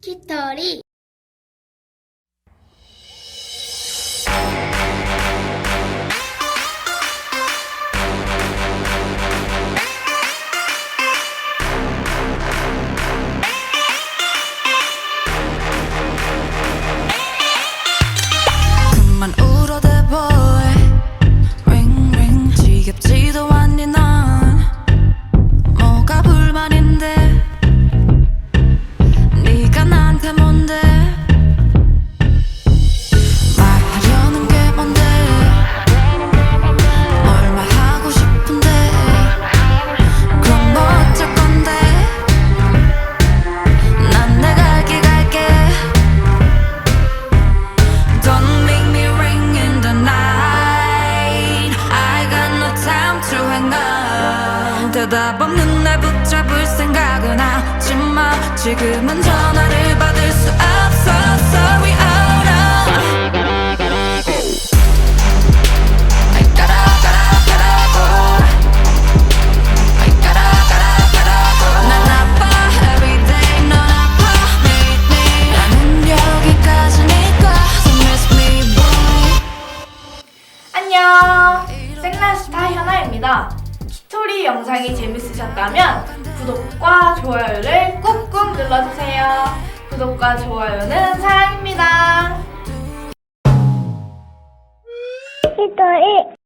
키토리 up. 대답 없는 날 붙잡을 생각은 하지 마. 지금은 전화를 스타 현아입니다. 키토리 영상이 재밌으셨다면 구독과 좋아요를 꾹꾹 눌러주세요. 구독과 좋아요는 사랑입니다. 키토리